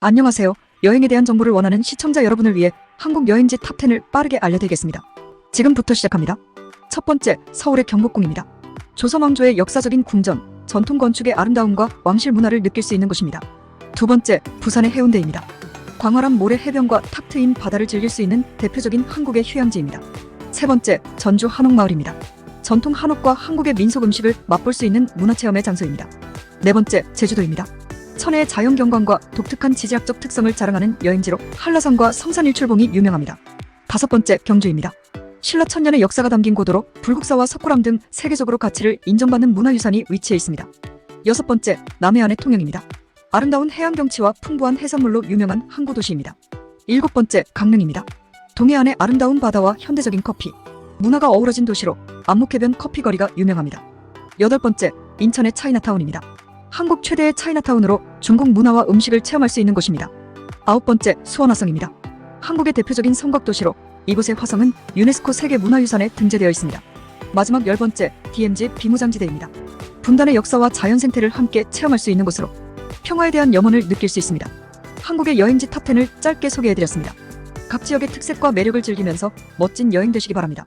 안녕하세요. 여행에 대한 정보를 원하는 시청자 여러분을 위해 한국 여행지 탑10을 빠르게 알려드리겠습니다. 지금부터 시작합니다. 첫 번째, 서울의 경복궁입니다. 조선 왕조의 역사적인 궁전, 전통 건축의 아름다움과 왕실 문화를 느낄 수 있는 곳입니다. 두 번째, 부산의 해운대입니다. 광활한 모래 해변과 탁 트인 바다를 즐길 수 있는 대표적인 한국의 휴양지입니다. 세 번째, 전주 한옥마을입니다. 전통 한옥과 한국의 민속 음식을 맛볼 수 있는 문화체험의 장소입니다. 네 번째, 제주도입니다. 천혜의 자연경관과 독특한 지질학적 특성을 자랑하는 여행지로 한라산과 성산일출봉이 유명합니다. 다섯 번째, 경주입니다. 신라 천년의 역사가 담긴 고도로 불국사와 석굴암 등 세계적으로 가치를 인정받는 문화유산이 위치해 있습니다. 여섯 번째, 남해안의 통영입니다. 아름다운 해안 경치와 풍부한 해산물로 유명한 항구 도시입니다. 일곱 번째, 강릉입니다. 동해안의 아름다운 바다와 현대적인 커피, 문화가 어우러진 도시로 안목해변 커피거리가 유명합니다. 여덟 번째, 인천의 차이나타운입니다. 한국 최대의 차이나타운으로 중국 문화와 음식을 체험할 수 있는 곳입니다. 아홉 번째, 수원화성입니다. 한국의 대표적인 성곽도시로 이곳의 화성은 유네스코 세계문화유산에 등재되어 있습니다. 마지막 열 번째, DMZ 비무장지대입니다. 분단의 역사와 자연 생태를 함께 체험할 수 있는 곳으로 평화에 대한 염원을 느낄 수 있습니다. 한국의 여행지 탑10을 짧게 소개해드렸습니다. 각 지역의 특색과 매력을 즐기면서 멋진 여행 되시기 바랍니다.